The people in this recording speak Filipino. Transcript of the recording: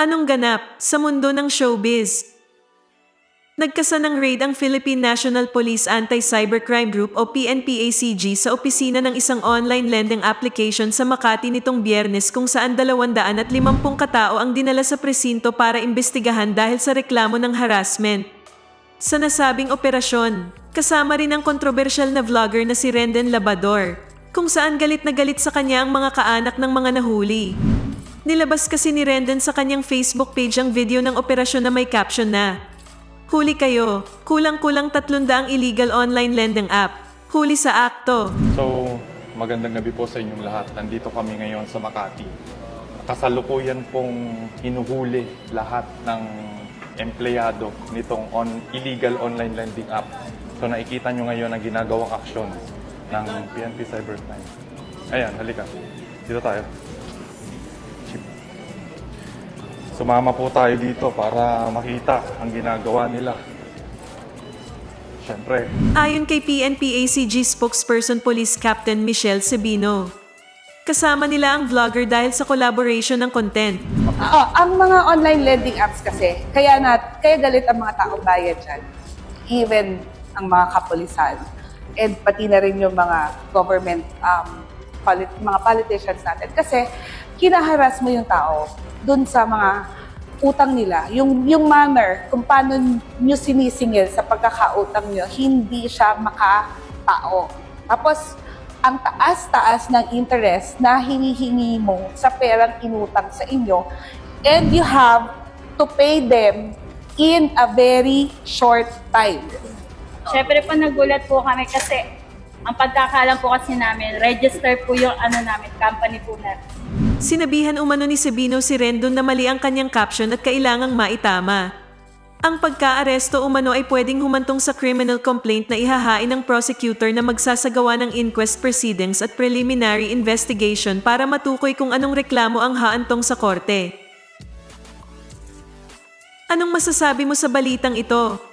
Anong ganap sa mundo ng showbiz? Nagkasa ng raid ang Philippine National Police Anti-Cybercrime Group o PNPACG sa opisina ng isang online lending application sa Makati nitong biyernes kung saan 250 katao ang dinala sa presinto para imbestigahan dahil sa reklamo ng harassment. Sa nasabing operasyon, kasama rin ang kontrobersyal na vlogger na si Renden Labador, kung saan galit na galit sa kanya ang mga kaanak ng mga nahuli. Nilabas kasi ni Renden sa kanyang Facebook page ang video ng operasyon na may caption na, Huli kayo, kulang-kulang 300 illegal online lending app. Huli sa akto. So, magandang gabi po sa inyong lahat. Nandito kami ngayon sa Makati. Kasalukuyan pong hinuhuli lahat ng empleyado nitong on, illegal online lending app. So, nakikita nyo ngayon ang ginagawang aksyon ng PNP Cybercrime. Ayan, halika. Dito tayo. Sumama po tayo dito para makita ang ginagawa nila. Siyempre, Ayon kay PNPACG spokesperson Police Captain Michelle Sebino. Kasama nila ang vlogger dahil sa collaboration ng content. Oo, ang mga online lending apps kasi, kaya na, kaya galit ang mga taong bayan dyan. Even ang mga kapulisan. And pati na rin yung mga government, um, polit- mga politicians natin. Kasi kinaharas mo yung tao dun sa mga utang nila. Yung, yung manner, kung paano nyo sinisingil sa pagkakautang nyo, hindi siya makatao. Tapos, ang taas-taas ng interest na hinihingi mo sa perang inutang sa inyo and you have to pay them in a very short time. Siyempre po nagulat po kami kasi ang pagkakalam po kasi namin, register po yung ano namin, company po natin. Sinabihan umano ni Sabino si Rendon na mali ang kanyang caption at kailangang maitama. Ang pagkaaresto umano ay pwedeng humantong sa criminal complaint na ihahain ng prosecutor na magsasagawa ng inquest proceedings at preliminary investigation para matukoy kung anong reklamo ang haantong sa korte. Anong masasabi mo sa balitang ito?